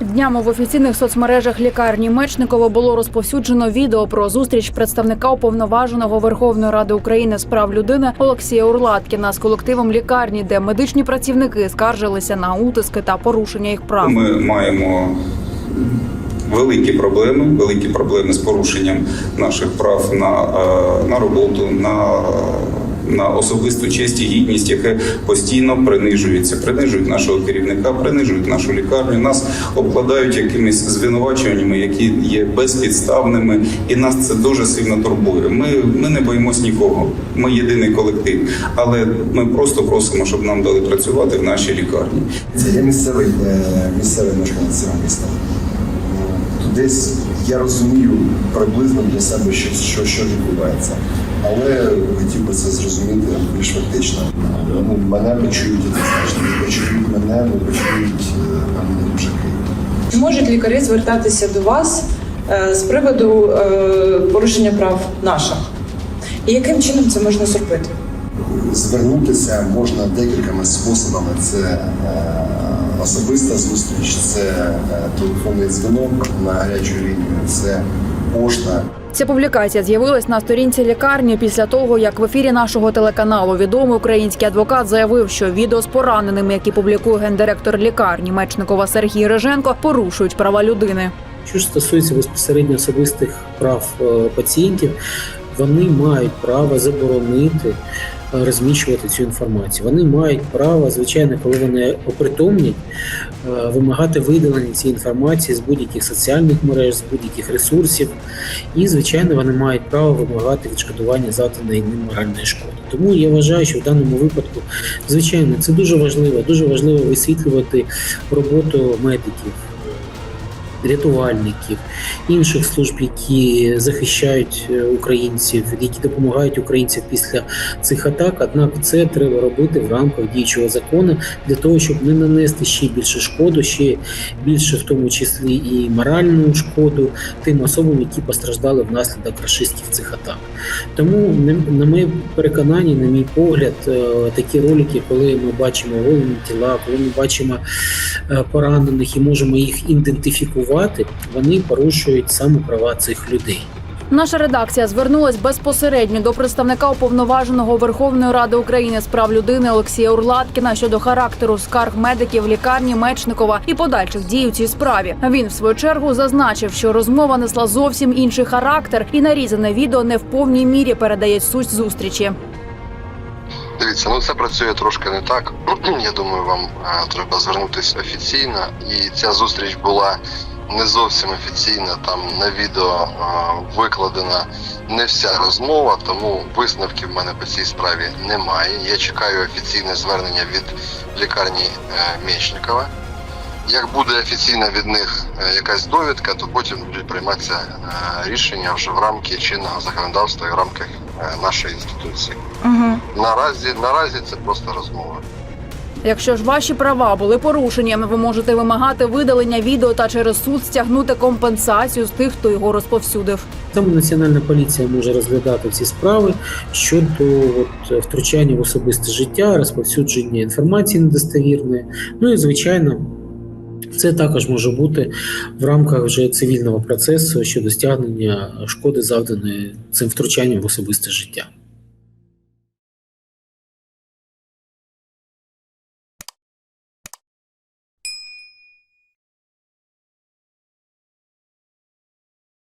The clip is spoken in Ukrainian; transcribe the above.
Днями в офіційних соцмережах лікарні Мечникова було розповсюджено відео про зустріч представника уповноваженого Верховної Ради України з прав людини Олексія Урлаткіна з колективом лікарні, де медичні працівники скаржилися на утиски та порушення їх прав. Ми маємо великі проблеми, великі проблеми з порушенням наших прав на, е, на роботу, на, на особисту честь і гідність, яке постійно принижується. Принижують нашого керівника, принижують нашу лікарню. Нас обкладають якимись звинуваченнями, які є безпідставними, і нас це дуже сильно турбує. Ми, ми не боїмось нікого. Ми єдиний колектив, але ми просто просимо, щоб нам дали працювати в нашій лікарні. Це я місцевий, е, місцевий мешканець цього міста. То десь я розумію приблизно для себе, що, що, що відбувається. Але хотів би це зрозуміти більш фактично. Ну, мене почують однозначно, почують мене, не почують мене пані Чи можуть лікарі звертатися до вас е, з приводу е, порушення прав наших? І яким чином це можна зробити? Звернутися можна декількома способами. Це е, особиста зустріч, це е, телефонний дзвінок на гарячу лінію, це пошта. Ця публікація з'явилась на сторінці лікарні після того, як в ефірі нашого телеканалу відомий український адвокат заявив, що відео з пораненими, які публікує гендиректор лікарні Мечникова Сергій Реженко, порушують права людини. Що ж стосується безпосередньо особистих прав е, пацієнтів, вони мають право заборонити е, розміщувати цю інформацію. Вони мають право, звичайно, коли вони опритомнять, е, вимагати видалення цієї інформації з будь-яких соціальних мереж, з будь-яких ресурсів. І, звичайно, вони мають право вимагати відшкодування завданої ним моральної шкоди. Тому я вважаю, що в даному випадку, звичайно, це дуже важливо. Дуже важливо висвітлювати роботу медиків рятувальників, інших служб, які захищають е, українців, які допомагають українцям після цих атак. Однак це треба робити в рамках діючого закону для того, щоб не нанести ще більше шкоду, ще більше в тому числі і моральну шкоду тим особам, які постраждали внаслідок рашистських цих атак. Тому на- моє переконання, на мій погляд, е, такі ролики, коли ми бачимо голені тіла, коли ми бачимо е, поранених і можемо їх ідентифікувати, вони порушують саме права цих людей. Наша редакція звернулась безпосередньо до представника уповноваженого Верховної Ради України з прав людини Олексія Урлаткіна щодо характеру скарг медиків лікарні Мечникова і подальших дій у цій справі. Він в свою чергу зазначив, що розмова несла зовсім інший характер, і нарізане відео не в повній мірі передає суть зустрічі. Дивіться, ну це працює трошки не так. Я думаю, вам е, треба звернутися офіційно. І ця зустріч була не зовсім офіційна. Там на відео е, викладена не вся розмова, тому висновків в мене по цій справі немає. Я чекаю офіційне звернення від лікарні е, Мечникова. Як буде офіційна від них е, якась довідка, то потім будуть прийматися рішення вже в рамки чинного законодавства і в рамках нашої інституції. Угу. Наразі наразі це просто розмова. Якщо ж ваші права були порушені, ви можете вимагати видалення відео та через суд стягнути компенсацію з тих, хто його розповсюдив. Тому національна поліція може розглядати ці справи щодо от, втручання в особисте життя, розповсюдження інформації недостовірної. Ну і звичайно. Це також може бути в рамках вже цивільного процесу щодо стягнення шкоди, завданої цим втручанням в особисте життя.